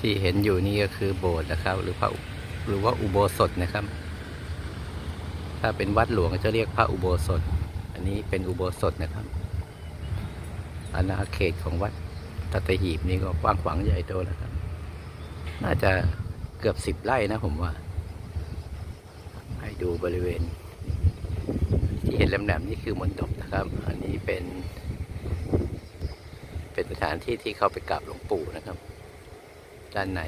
ที่เห็นอยู่นี่ก็คือโบสถ์นะครับ หรือพระหรือว่าอุโบสถนะครับ ถ้าเป็นวัดหลวงจะเรียกพระอุโบสถ อันนี้เป็นอุโบสถนะครับอาณาเขตของวัดตัตหีบนี่ก็กว้างขวางใหญ่โตแล้วครับ น่าจะเกือบสิบไร่นะผมว่า ให้ดูบริเวณ ที่เห็นแหลมๆนี่คือมณฑปนะครับ อันนี้เป็น เป็นสถานที่ที่เขาไปกราบหลวงปู่นะครับ ด้านใน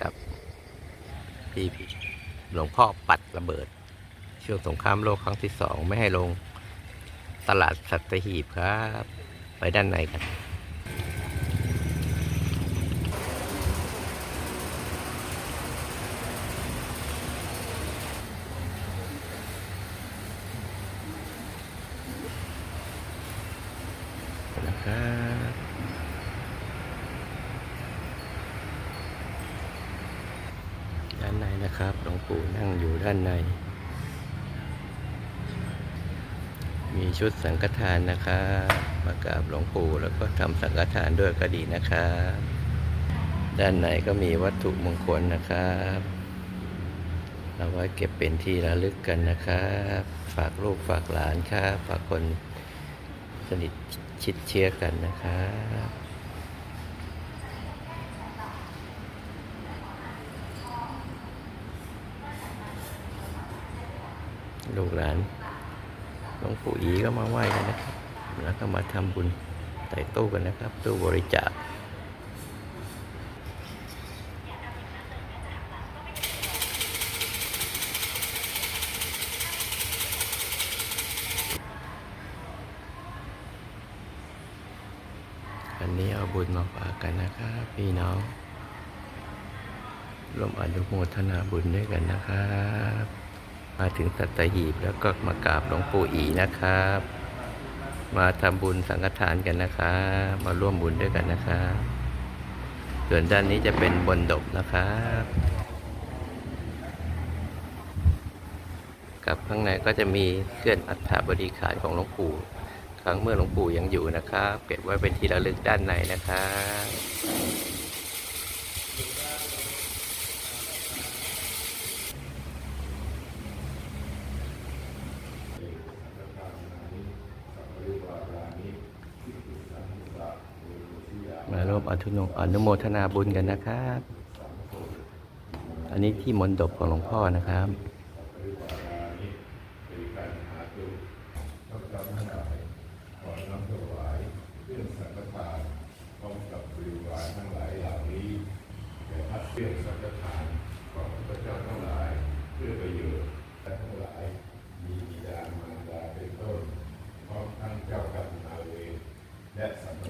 กับที่หลวงพ่อปัดระเบิด ช่วงสงครามโลกครั้งที่สองไม่ให้ลงตลาดสัตหีบครับ ไปด้านในกันนะครับด้านในนะครับ หลวงปู่นั่งอยู่ด้านใน มีชุดสังฆทานนะครับมากราบหลวงปู่แล้วก็ทำสังฆทานด้วยก็ดีนะครับด้านในก็มีวัตถุมงคลนะครับเราไว้เก็บเป็นที่ระลึกกันนะครับ ฝากลูกฝากหลานครับ ฝากคนสนิทชิดเชียร์กันนะครับ ลูกหลานหลวงปู่อีก็มาไหว้กันนะครับ แล้วก็มาทำบุญใส่ตู้กันนะครับ ตู้บริจาคอันนี้เอาบุญมาฝากกันนะครับพี่น้องร่วมอนุโมทนาบุญด้วยกันนะครับ มาถึงสัตหีบแล้วก็มากราบหลวงปู่อีนะครับ มาทำบุญสังฆทานกันนะครับมาร่วมบุญด้วยกันนะครับส่วนด้านนี้จะเป็นบนดบนะครับกับข้างในก็จะมีเคลื่อนอัฐบริขารของหลวงปู่ ครั้งเมื่อหลวงปู่ยังอยู่นะครับ เก็บไว้เป็นที่ระลึกด้านในนะครับ วมอนุโมอนุโมทนาบุญกันนะครับ อันนี้ที่มณฑปของหลวงพ่อนะครับ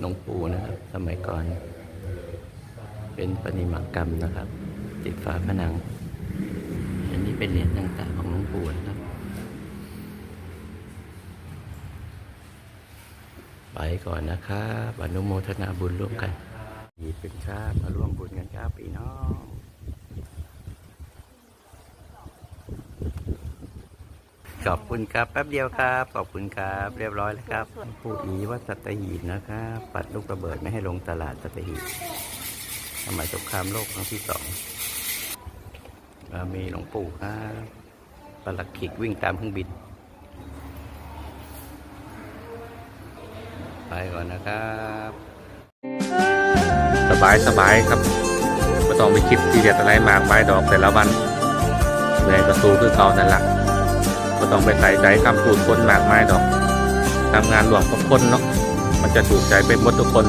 หลวงปู่นะครับ สมัยก่อน เป็นปฏิมากรรมนะครับ ติดฝาผนัง อันนี้เป็นเหรียญต่างๆของหลวงปู่นะครับ ไปก่อนนะครับอนุโมทนาบุญร่วมกัน เป็นครับมาร่วมบุญกันครับพี่น้อง ขอบคุณครับแป๊บเดียวครับ ขอบคุณครับ เรียบร้อยแล้วครับหลวงปู่อีวัดสัตหีบนะครับปัดลูกระเบิดไม่ให้ลงตลาดสัตหีบสมัยสงครามโลกครั้งที่สองมีหลวงปู่ครับปลักขิกวิ่งตามเครื่องบิน ไปก่อนนะครับ สบายสบายครับไม่ต้องไปคิดที่เด็ดอะไรมากมายดอกแต่ละวันเมื่อยก็สู้คือเก่านั่นแหละ ต้องไปใส่ใจคำพูดคนมากมายดอกทำงานรวมกับคนเนาะมันจะถูกใจไปหมดทุกคน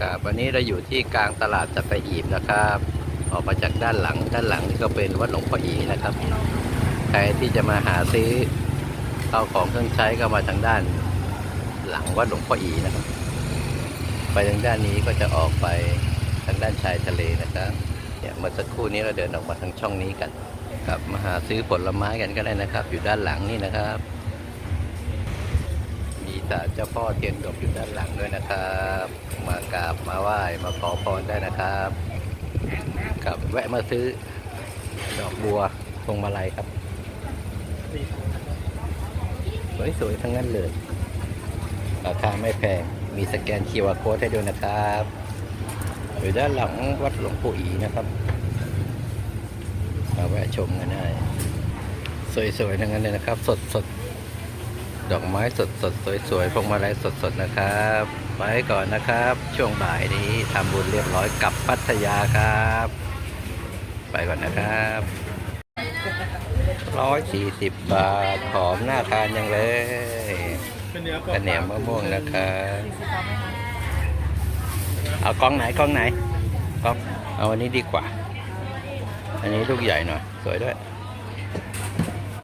ครับวันนี้เราอยู่ที่กลางตลาดสัตหีบนะครับ ออกมาจากด้านหลัง ด้านหลังนี่ก็เป็นวัดหลวงพ่ออีนะครับใครที่จะมาหาซื้อข้าวของเครื่องใช้ก็มาทางด้านหลังวัดหลวงพ่ออีนะครับ ไปทางด้านนี้ก็จะออกไปทางด้านชายทะเลนะครับเนี่ยเมื่อสักครู่นี้เราเดินออกมาทางช่องนี้กัน ครับมาหาซื้อผลไม้กันก็ได้นะครับ อยู่ด้านหลังนี่นะครับ มีศาลเจ้าพ่อเทียนดกอยู่ด้านหลังด้วยนะครับ มากราบมาไหว้มาขอพรได้นะครับกับแวะมาซื้อดอกบัวพวงมาลัยครับสวยๆทั้งนั้นเลยราคาไม่แพง มีสแกน QR code ให้ด้วยนะครับ อยู่ด้านหลังวัดหลวงปู่อีนะครับ มาแวะชมกันได้ สวยๆทั้งนั้นเลยนะครับ สดสดๆดอกไม้สดสดๆ สวยๆพวงมาลัยสดๆ นะครับ ไปก่อนนะครับ ช่วงบ่ายนี้ทำบุญเรียบร้อยกลับพัทยาครับ ไปก่อนนะครับร้อยสี่สิบบาทหอมน่าทานอยังเลยกระเหนียมมะม่วงนะครับเอากล้องไหนกล้องไหนกล้องเอาอันนี้ดีกว่า อันนี้ลูกใหญ่หน่อย สวยด้วย